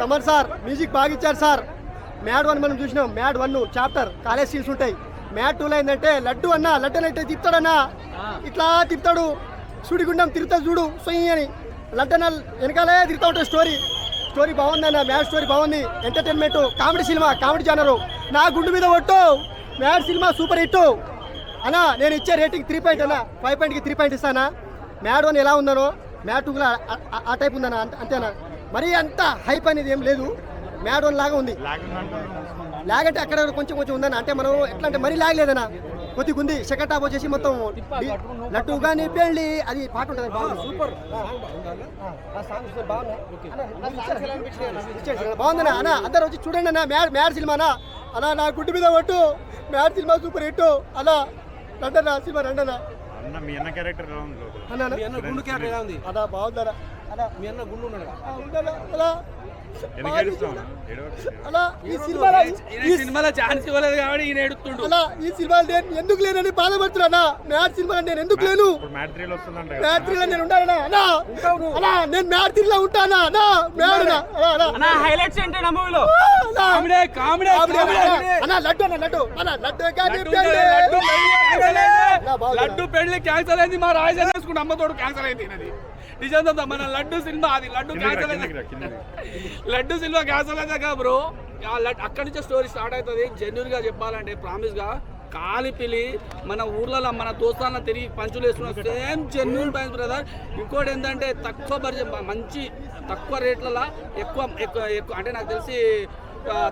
Thaman sir music బాగా ఇచ్చారు sir. Mad one మనం చూసినాం. Mad one chapter college scenes ఉంటాయి. మ్యాడ్ టూలో ఏంటంటే లడ్డు అన్న లడ్డు అయితే తిప్పుతాడన్నా. ఇట్లా తిప్పుతాడు. సుడిగుండం తిరుగుతా చూడు సొయ్యి అని. లడ్డు అన్న వెనకాలే తిరుగుతూ ఉంటాయి స్టోరీ స్టోరీ బాగుందన్న మ్యాడ్ స్టోరీ బాగుంది. Entertainment comedy cinema comedy genre నా గుండు మీద ఒట్టు. మ్యాడ్ సినిమా సూపర్ హిట్ అన్నా నేను ఇచ్చే రేటింగ్ త్రీ పాయింట్ అన్న. ఫైవ్ పాయింట్కి త్రీ పాయింట్ ఇస్తానా మ్యాడ్ వన్ ఎలా ఉందనో మ్యాడ్ టూ కూడా ఆ- టైప్ ఉందన్న. అంతేనా మరీ అంత హైప్ అనేది ఏం లేదు. వన్ లాగా ఉంది. లాగ్ అంటే అక్కడ కొంచెం కొంచెం ఉందన్న. అంటే మనం ఎట్లా అంటే మరీ లాగ్ లేదన్న కొద్దిగా ఉంది సెకండ్ వచ్చేసి మొత్తం లడ్డు కానీ పెళ్ళి అది పాట ఉంటుంది బాగుంది. సూపర్. బాగుందన్న. అన్న అందరు వచ్చి చూడండి అన్న. మ్యాడ్ మ్యాడ్ సినిమానా అన్న. నా గుడ్డు మీద ఒట్టు. మ్యాడ్ సినిమా సూపర్ హిట్. అన్న రండన్న సినిమా రండన్న. అన్న మీ అన్న క్యారెక్టర్ ఎలా ఉంది లోపల? అన్న మీ అన్న గుండు క్యారెక్టర్ ఎలా ఉంది? అన్న బాగుందన్న. అన్న మీ అన్న గుండు ఉన్నాడు అలా. ఎందుకు ఏడుస్తావు అన్న? ఏడవకు. అలా ఈ సినిమాలో ఈ సినిమాలో ఛాన్స్ ఇవ్వలేదు కాబట్టి ఈయన ఎడుతుండు అలా ఈ సినిమా నేను ఎందుకు లేనని బాధపడుతున్నా మ్యాచ్ సినిమా నేను ఎందుకు లేను? ఇప్పుడు వస్తుందంట కదా. నేను ఉండాలనా అన్నా. అలా నేను మ్యాచ్ త్రీలో ఉంటానా అన్నా. మ్యాడ్ అన్నా అలా హైలైట్స్ ఏంటి నా మూవీలో. కామెడీ కామెడీ అన్నా. లడ్డు అన్న లడ్డు. అన్న లడ్డు కానీ. లడ్డు పెళ్ళి క్యాన్సల్ అయింది మా రాజధాని వేసుకుంటే అమ్మతోడు క్యాన్సల్ అయింది అది నిజం చెప్తా మన లడ్డు సినిమా అది లడ్డు క్యాన్సల్ అయింది. లడ్డు సినిమా క్యాన్సల్ అయిందా బ్రో అక్కడి నుంచే స్టోరీ స్టార్ట్ అవుతుంది. జెన్యున్గా చెప్పాలంటే ప్రామిస్గా కాలిపిలి మన ఊర్లలో మన దోస్తాన తిరిగి పంచులు వేసుకున్న సేమ్ జెన్యున్ ప్రైస్ బ్రదర్ ఇంకోటి ఏంటంటే తక్కువ బడ్జెట్ మంచి తక్కువ రేట్లలో ఎక్కువ ఎక్కువ అంటే నాకు తెలిసి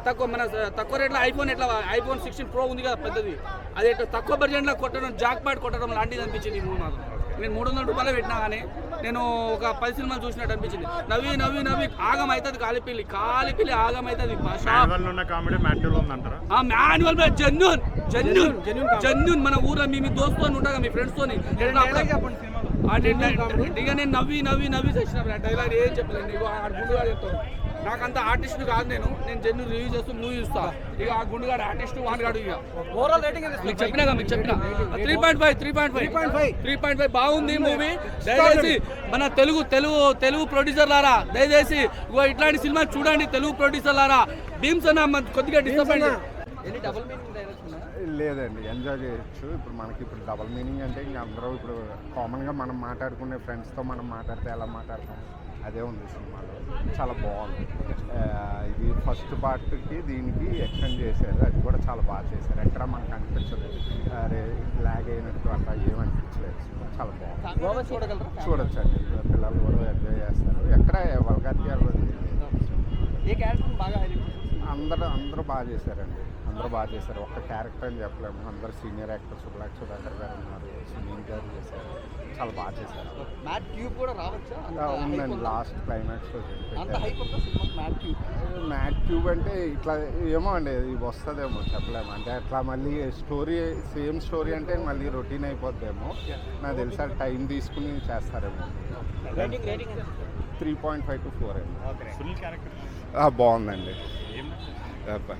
తక్కువ మన తక్కువ రేట్లో ఐఫోన్ ఎట్లా ఐఫోన్ సిక్స్టీన్ ప్రో ఉంది కదా పెద్దది. అది ఎట్లా తక్కువ బడ్జెట్లో కొట్టడం జాక్ పాట్ కొట్టడం లాంటిది అనిపించింది ఈ మూవీ మాత్రం నేను మూడు వందల రూపాయలు పెట్టినా కానీ నేను ఒక పది సినిమాలు చూసినట్టు అనిపించింది. నవ్వి నవ్వి నవ్వి ఆగం అవుతుంది కాలిపిల్లి కాలిపిల్లి ఆగం అవుతుంది మాన్యువల్ జెన్యున్ జెన్యున్ జెన్యున్ మన ఊర్లో మీ మీ దోస్తుతో ఉంటాగా మీ ఫ్రెండ్స్ తోని ఇక నేను నవ్వి నవ్వి నవ్వి చేసిన డైలాగ్ ఏం చెప్పలేదు నీకు ఆ గుండుగాడు చెప్తాను నాకంత ఆర్టిస్ట్ కాదు నేను. నేను జెన్యున్ రివ్యూ చేస్తూ మూవీ చూస్తా. ఇక ఆ గుండుగాడు ఆర్టిస్ట్ వాడిగాడు ఇక. ఓవరాల్ రేటింగ్ మీకు చెప్పినా మీకు చెప్పిన? Three point five three point five three point five బాగుంది మూవీ దయచేసి మన తెలుగు తెలుగు తెలుగు ప్రొడ్యూసర్ లారా దయచేసి ఇట్లాంటి సినిమా చూడండి తెలుగు ప్రొడ్యూసర్ లారా. భీమ్స్ అన్న కొద్దిగా డిసప్పాయింట్ లేదండి ఎంజాయ్ చేయొచ్చు. ఇప్పుడు మనకి ఇప్పుడు డబల్ మీనింగ్ అంటే ఇంక అందరూ ఇప్పుడు కామన్గా మనం మాట్లాడుకునే ఫ్రెండ్స్తో మనం మాట్లాడితే ఎలా మాట్లాడతాం? అదే ఉంది సినిమాలో. చాలా బాగుంది. ఇది ఫస్ట్ పార్ట్కి దీనికి ఎక్స్టెండ్ చేశారు. అది కూడా చాలా బాగా చేశారు. ఎక్కడ మనకు అనిపించదు అరే లాగ్ అయినట్టు అట్లా ఏమనిపించలేదు చాలా బాగుంది. చూడొచ్చండి. పిల్లలు కూడా ఎంజాయ్ చేస్తారు. ఎక్కడ వల్గారిటీ ఏ క్యారెక్టర్ బాగా అందరూ అందరూ బాగా చేశారండి. అందరూ బాగా చేశారు. ఒక్క క్యారెక్టర్ అని చెప్పలేము. అందరు సీనియర్ యాక్టర్స్ బ్లాక్ సుధాకర్ గారు ఉన్నారు సునీల్ గారు చేశారు. చాలా బాగా చేశారు. మ్యాట్ క్యూబ్ కూడా రావచ్చా? ఉందండి. లాస్ట్ క్లైమాక్స్ మ్యాట్ ట్యూబ్ అంటే ఇట్లా ఏమో అండి ఇది వస్తుందేమో చెప్పలేము. అంటే అట్లా మళ్ళీ స్టోరీ సేమ్ స్టోరీ అంటే మళ్ళీ రొటీన్ అయిపోద్దేమో. నాకు తెలిసి టైం తీసుకుని చేస్తారేమో. Rating rating three point five to four అండి. సునీల్ క్యారెక్టర్ ఆ, బాగుందండి. ఏం అబ్బా.